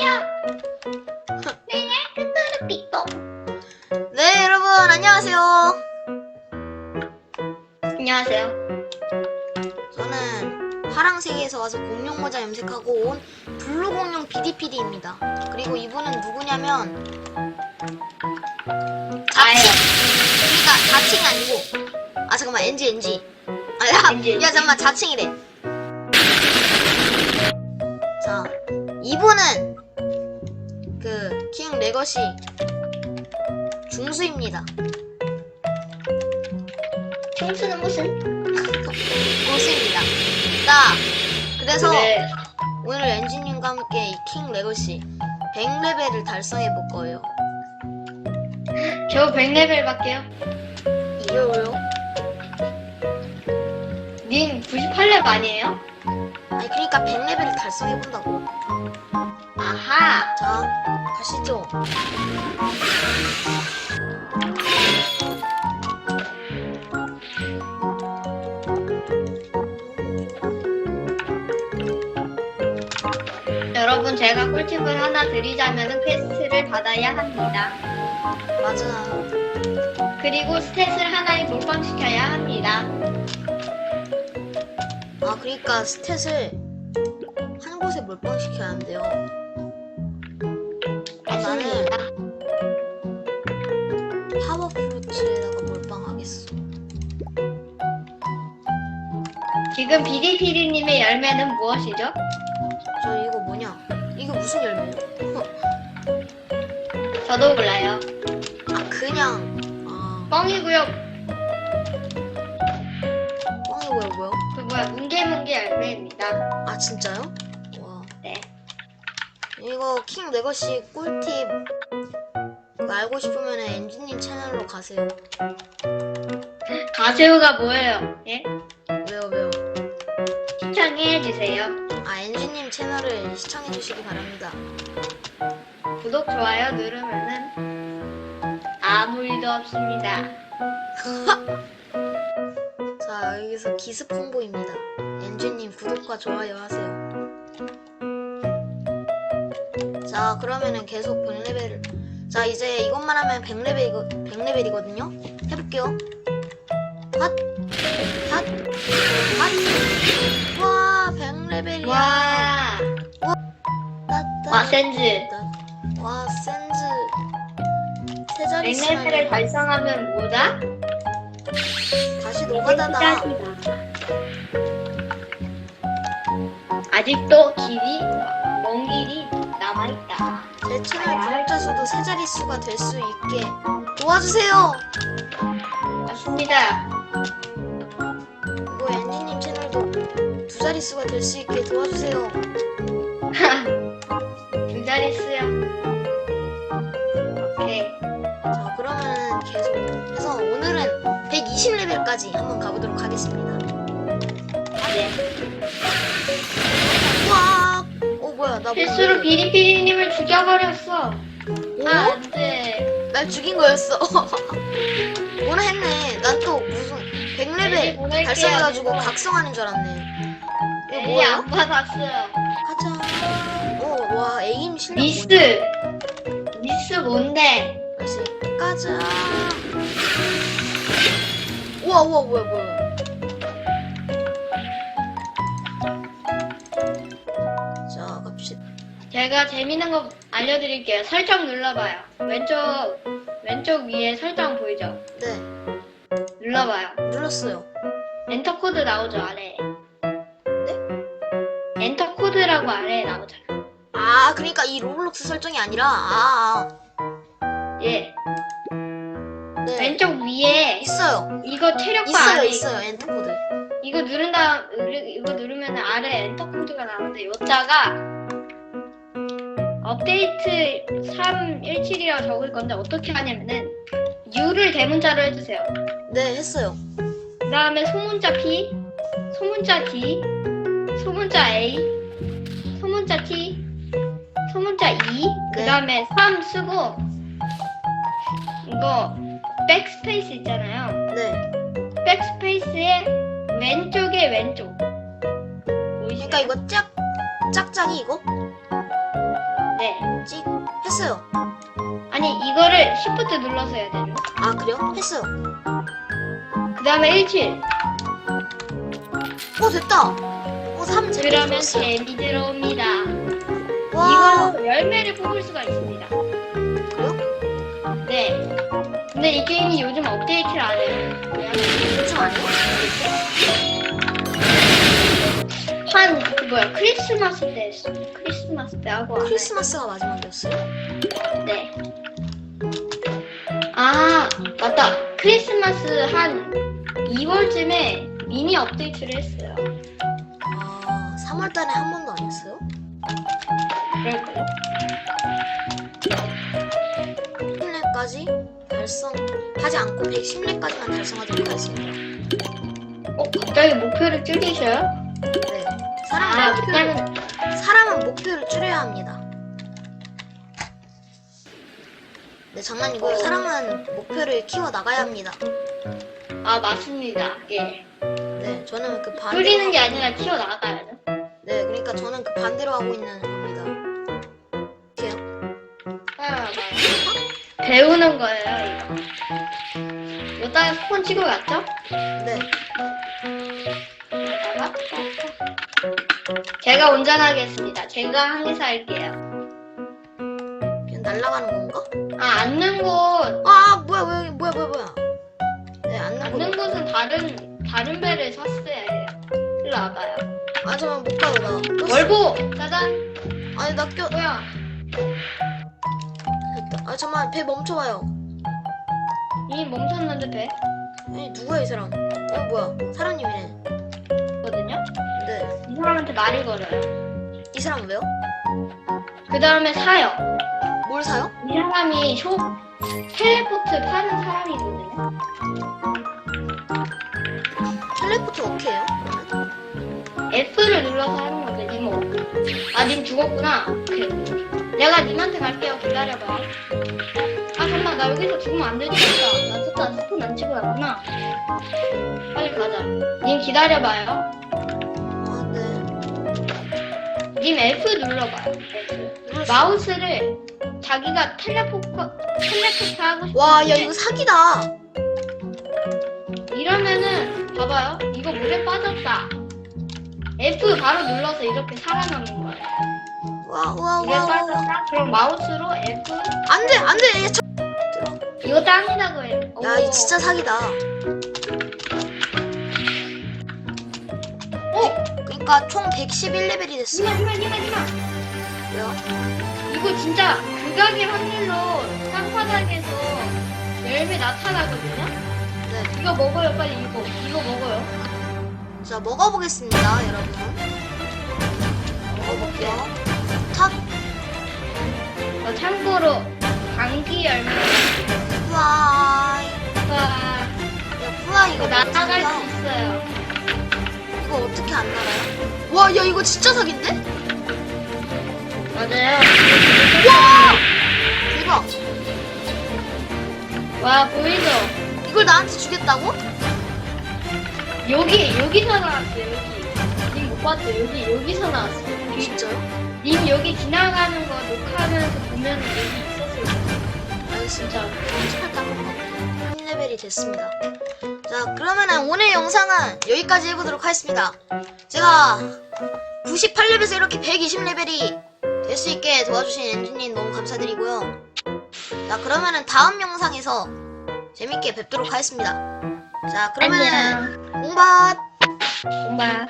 안녕하세요. 네. 네, 여러분, 안녕하세요. 안녕하세요. 저는 파랑색에서 와서 공룡 모자 염색하고 온 블루 공룡 PDPD입니다. 그리고 이분은 누구냐면, 자칭! 그러니까 자칭이 아니고, 아, 잠깐만, NG, NG. 아, 야, NG. 야, 잠깐만, 자칭이래. 자, 이분은, 그, 킹 레거시 중수입니다. 청수는 무슨? 고수입니다. 자, 그래서 네. 오늘 엔지님과 함께 이 킹 레거시 100레벨을 달성해 볼 거예요. 저 100레벨 밖에요. 왜요? 님 98레벨 아니에요? 아니 그러니까 100레벨을 달성해 본다고. 아하. 자, 가시죠. 여러분 제가 꿀팁을 하나 드리자면 퀘스트를 받아야 합니다. 맞아. 그리고 스탯을 하나에 돌방시켜야 합니다. 아 그러니까 스탯을 한 곳에 몰빵시켜야 한대요. 아, 나는 맞습니다. 파워 프루츠에다가 몰빵하겠어. 지금 비디피디님의 열매는 무엇이죠? 저 이거 뭐냐? 이게 무슨 열매예요? 저도 몰라요. 아 그냥 아 뻥이고요. 뻥이 뭐야 뭐야? 그 뭐야 뭉게뭉게 열매입니다. 아 진짜요? 이거 킹 레거시 꿀팁 알고 싶으면 엔지님 채널로 가세요. 가세요가 뭐예요? 예? 왜요 왜요? 시청해 주세요. 아 엔지님 채널을 시청해 주시기 바랍니다. 구독 좋아요 누르면은 아무 일도 없습니다. 자 여기서 기습 홍보입니다. 엔지님 구독과 좋아요 하세요. 자 그러면은 계속 100레벨을 자 이제 이것만 하면 100레벨 100레벨이거든요. 해볼게요. 핫! 핫! 핫! 와 100레벨이야. 와, 와 센즈. 와 센즈 세 자리 100레벨을 쓰면 달성하면 뭐다? 다시 노가다다. 아직도 길이 남아 있다. 제 채널 구독자 수도 세 자리 수가 될 수 있게 도와주세요. 맞습니다. 그리고 엔지님 채널도 두 자리 수가 될 수 있게 도와주세요. 두 자리 수요. 오케이. 자 그러면 계속 해서 오늘은 120레벨까지 한번 가보도록 하겠습니다. 네. 뭐야 나 실수로 뭐, 비리비리님을 죽여버렸어. 아, 어? 안 돼. 날 죽인 거였어. 뭐나 했네. 난 또 무슨 네, 100레벨 보낼게요. 달성해가지고 이거. 각성하는 줄 알았네. 이거 에이, 뭐야? 안 받았어요. 가자. 어, 와, 에임 실력 미스. 미스 뭔데? 다시 가자. 우와, 우와, 뭐야, 뭐야. 제가 재밌는 거 알려드릴게요. 설정 눌러봐요. 왼쪽 왼쪽 위에 설정 보이죠? 네, 눌러봐요. 눌렀어요. 엔터 코드 나오죠 아래. 네? 엔터 코드라고 아래에 나오잖아. 아, 그러니까 이 로블록스 설정이 아니라, 아, 예. 아. 네. 왼쪽 위에 있어요. 이거 체력바 있어요, 아래 있어요. 엔터 코드. 이거 누른 다음 누르- 이거 누르면 아래 엔터 코드가 나오는데 요자가 업데이트 317이라고 적을 건데 어떻게 하냐면은 U를 대문자로 해주세요. 네, 했어요. 그 다음에 소문자 P, 소문자 D, 소문자 A, 소문자 T, 소문자 E, 그 다음에 3 쓰고 이거 백스페이스 있잖아요. 네. 백스페이스의 왼쪽에 왼쪽. 보이시나요? 그러니까 이거 짝, 짝짝이 이거? 네. 했어요. 아니 이거를 Shift 눌러서 해야 되는 아 그래요? 했어요. 그 다음에 17어 됐다. 어3 재밌게 그러면 들었어요. 재미 들어옵니다 와 이걸로 열매를 뽑을 수가 있습니다 그래요? 네 근데 이 게임이 요즘 업데이트를 안 해요 요즘 아니요? 뭐야, 크리스마스 때 했어. 크리스마스 때 하고 안 크리스마스가 마지막이었어요? 해. 네. 아, 맞다. 크리스마스 한 2월쯤에 미니 업데이트를 했어요. 아 3월달에 한 번도 안 했어요? 그럴까요? 10렙까지 달성하지 않고 110렙까지만 달성하도록 하겠습니다. 어, 갑자기 목표를 줄이셔요? 네. 아, 사람은 목표를, 그냥, 사람은 목표를 줄여야 합니다. 네, 장난이고요. 사람은 목표를 키워 나가야 합니다. 아, 맞습니다. 예. 네, 저는 그 반대로. 줄이는 게 아니라 키워 나가야죠. 네, 그러니까 저는 그 반대로 하고 있는 겁니다. 이렇게요. 아. 배우는 거예요, 이거. 이따가 스폰 치고 갔죠? 네, 제가 운전하겠습니다. 제가 항해사 할게요. 그냥 날아가는 건가? 아, 앉는 곳, 아, 뭐야, 왜, 여기 뭐야, 뭐야, 뭐야. 네, 앉는 앉는 거. 곳은 다른, 다른 배를 샀어야 해요. 일로 와봐요. 아, 잠깐만, 못 가고 나. 꼈어. 월보! 짜잔! 아니, 나 껴. 뭐야? 아, 잠깐만, 배 멈춰봐요. 이미 멈췄는데 배? 아니, 누구야, 이 사람? 어, 뭐야. 사람님이네. 사람한테 말을 걸어요. 이 사람 왜요? 그 다음에 사요. 뭘 사요? 이 사람이 쇼, 텔레포트 파는 사람이거든요. 텔레포트 어떻게 해요? F를 눌러서 하는 거죠, 니모. 아, 님 죽었구나. 오케이. 내가 님한테 갈게요. 기다려봐요. 아, 잠깐만. 나 여기서 죽으면 안 되니까. 나 스폰 안 치고 가구나. 빨리 가자. 님 기다려봐요. 님 F 눌러봐요. 마우스를 자기가 텔레포트, 텔레포트 하고 싶은데 와, 야, 이거 사기다. 이러면은 봐봐요. 이거 물에 빠졌다. F 바로 눌러서 이렇게 살아남는 거예요. 와, 와, 이게 와, 와. 빠졌다? 그럼 마우스로 F 안 돼, 안 돼. 얘 저... 이거 짱이라고 해요. 야, 이 진짜 사기다. 어? 그러니까 총 111레벨이 됐어. 니마 니마 니마 니마 왜요? 이거 진짜 극악의 확률로 땅바닥에서 열매 나타나거든요? 네. 이거 먹어요 빨리 이거 이거 먹어요 자, 먹어보겠습니다, 여러분. 먹어볼게요. 탑, 어, 참고로 감기 열매. 와 야, 플라이 이거 이거 사기야. 수 있어요 어떻게 안 날아요? 와, 야, 이거 진짜 사기인데? 맞아요 와! 대박. 와 보이죠? 이걸 나한테 주겠다고? 여기 여기서 나왔어요 여기 님 못 봤죠? 여기 여기서 나왔어요 진짜요? 님 여기 지나가는 거 녹화하면서 보면 여기 있었을 거예요 알겠습니다. 진짜 18단 3 레벨이 됐습니다. 자, 그러면은 오늘 영상은 여기까지 해보도록 하겠습니다. 제가 98레벨에서 이렇게 120레벨이 될 수 있게 도와주신 엔진님 너무 감사드리고요. 자, 그러면은 다음 영상에서 재밌게 뵙도록 하겠습니다. 자, 그러면은 공밭 엄마